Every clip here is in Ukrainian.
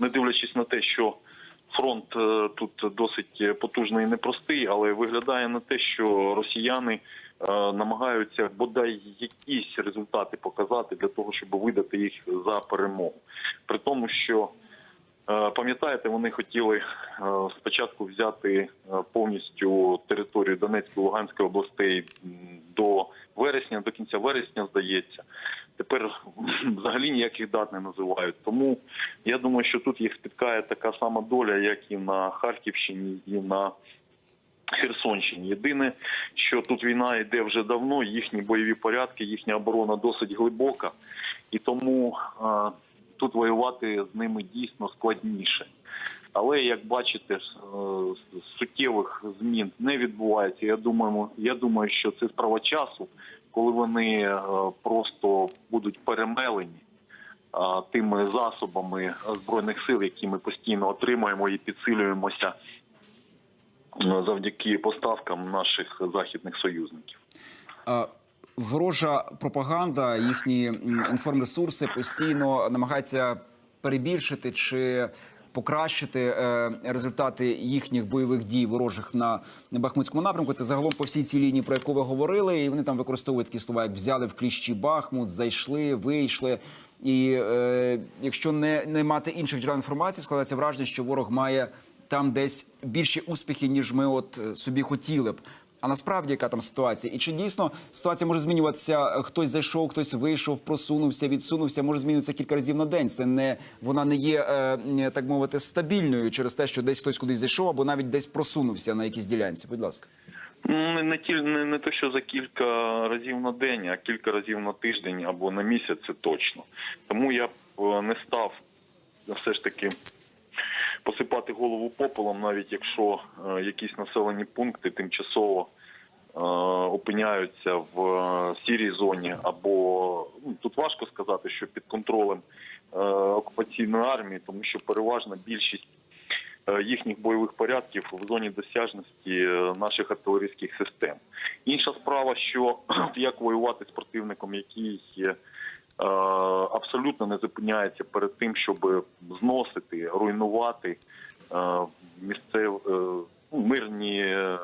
не дивлячись на те, що фронт е, тут досить потужний і непростий, але виглядає на те, що росіяни е, намагаються бодай якісь результати показати для того, щоб видати їх за перемогу. При тому, що Е, Пам'ятаєте, вони хотіли спочатку взяти повністю територію Донецької Луганської областей до вересня, до кінця вересня, здається. Тепер взагалі ніяких дат не називають. Тому я думаю, що тут їх спіткає така сама доля, як і на Харківщині, і на Херсонщині. Єдине, що тут війна йде вже давно, їхні бойові порядки, їхня оборона досить глибока, і тому е, тут воювати з ними дійсно складніше. Але як бачите, е, суттєвих змін не відбувається. Я думаю, я думаю, що це справа часу, коли вони е, просто будуть перемелені е, тими засобами збройних сил, які ми постійно отримуємо і підсилюємося е, завдяки поставкам наших західних союзників. Ворожа пропаганда, їхні інформресурси постійно намагаються перебільшити чи покращити е, результати їхніх бойових дій ворожих на Бахмутському напрямку. Та загалом по всій цій лінії, про яку ви говорили, і вони там використовують такі слова, як взяли в кліщі Бахмут, зайшли, вийшли. І е, якщо не, не мати інших джерел інформації, складається враження, що ворог має там десь більші успіхи, ніж ми от е, собі хотіли б. А насправді яка там ситуація? І чи дійсно ситуація може змінюватися? Хтось зайшов, хтось вийшов, просунувся, відсунувся, може змінюватися кілька разів на день. Це не вона не є е, так мовити стабільною через те, що десь хтось кудись зайшов, або навіть десь просунувся на якійсь ділянці. Будь ласка. Ну, Не, не, тіль- не, не те, що за кілька разів на день, а кілька разів на тиждень або на місяць, це точно. Тому я б е, не став все ж таки посипати голову попелом, навіть якщо е, якісь населені пункти тимчасово е, опиняються в е, сірій зоні, або ну, тут важко сказати, що під контролем окупаційної армії, тому що переважна більшість їхніх бойових порядків в зоні досяжності наших артилерійських систем. Інша справа, що як воювати з противником, який абсолютно не зупиняється перед тим, щоб зносити, руйнувати е, місцев е, ну, мирні е,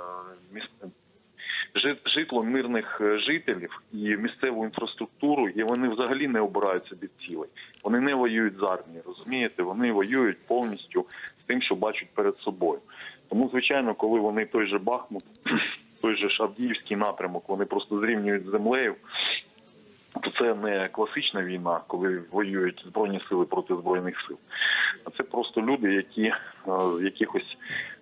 житло мирних е, жителів і місцеву інфраструктуру, і вони взагалі не обирають собі цілей. Вони не воюють з армією, розумієте? Вони воюють повністю з тим, що бачать перед собою. Тому, звичайно, коли вони той же Бахмут, той же ж Авдіївський напрямок, вони просто зрівнюють з землею. Це не класична війна, коли воюють збройні сили проти збройних сил. А це просто люди, які е, з якихось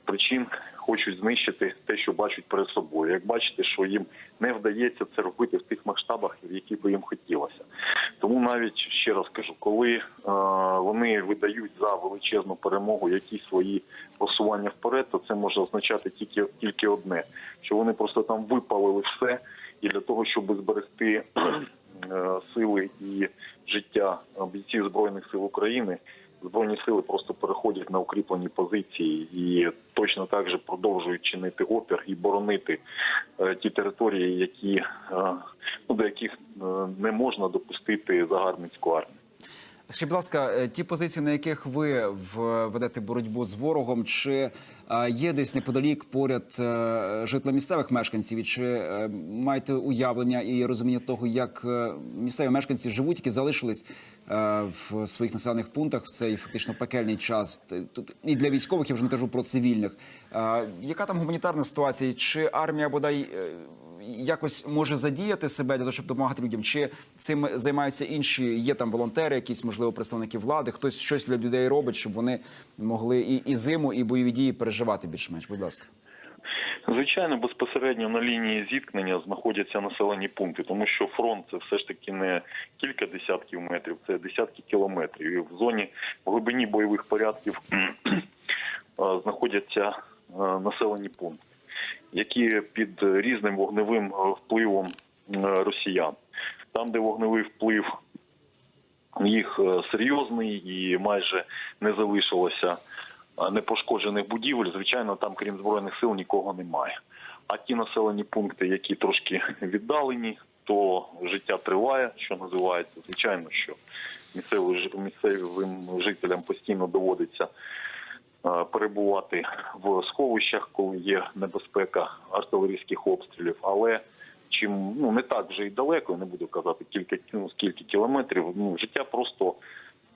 причин хочуть знищити те, що бачать перед собою. Як бачите, що їм не вдається це робити в тих масштабах, в які би їм хотілося. Тому навіть ще раз кажу, коли е, вони видають за величезну перемогу якісь свої просування вперед, то це може означати тільки тільки одне: що вони просто там випалили все, і для того, щоб зберегти сили і життя бійців збройних сил України. Збройні сили просто переходять на укріплені позиції і точно так же продовжують чинити опір і боронити е, ті території, які е, ну, до яких е, не можна допустити загарбницьку армію. Скажіть, будь ласка, е, ті позиції, на яких ви ведете боротьбу з ворогом, чи е, є десь неподалік поряд е, житла місцевих мешканців, чи маєте уявлення і розуміння того, як місцеві мешканці живуть, які залишились в своїх населених пунктах в цей фактично пекельний час? Тут і для військових я вже не кажу про цивільних. Яка там гуманітарна ситуація? Чи армія бодай? Якось може задіяти себе для того, щоб допомагати людям? Чи цим займаються інші? Є там волонтери, якісь можливо представники влади? Хтось щось для людей робить, щоб вони могли і, і зиму, і бойові дії переживати більш-менш? Будь ласка. Звичайно, безпосередньо на лінії зіткнення знаходяться населені пункти, тому що фронт це все ж таки не кілька десятків метрів, це десятки кілометрів. І в зоні в глибині бойових порядків знаходяться населені пункти, які під різним вогневим е, впливом е, росіян. Там, де вогневий вплив їх е, серйозний і майже не залишилося непошкоджених будівель. Звичайно, там, крім збройних сил, нікого немає. А ті населені пункти, які трошки віддалені, то життя триває, що називається. Звичайно, що місцевим, жи- місцевим жителям постійно доводиться перебувати в сховищах, коли є небезпека артилерійських обстрілів. Але чим ну не так вже і далеко, не буду казати кілька ну, скільки кілометрів. Ну життя просто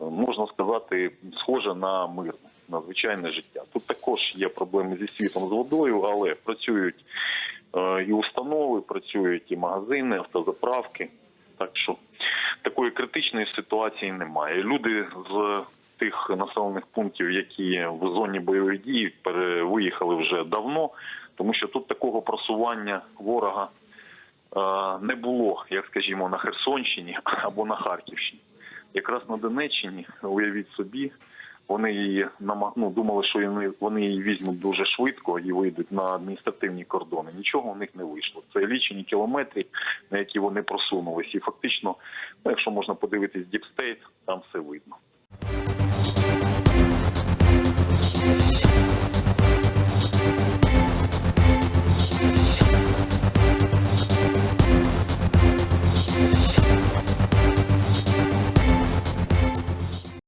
е, можна сказати схоже на мирне, на звичайне життя. Тут також є проблеми зі світом з водою, але працюють е, і установи, працюють і магазини, автозаправки. Так що такої критичної ситуації немає. Люди з тих населених пунктів, які в зоні бойових дій, виїхали вже давно, тому що тут такого просування ворога е, не було, як скажімо, на Херсонщині або на Харківщині. Якраз на Донеччині, уявіть собі, вони її ну, думали, що вони її візьмуть дуже швидко і вийдуть на адміністративні кордони. Нічого у них не вийшло. Це лічені кілометри, на які вони просунулись. І фактично, ну, якщо можна подивитись Діпстейт, там все видно.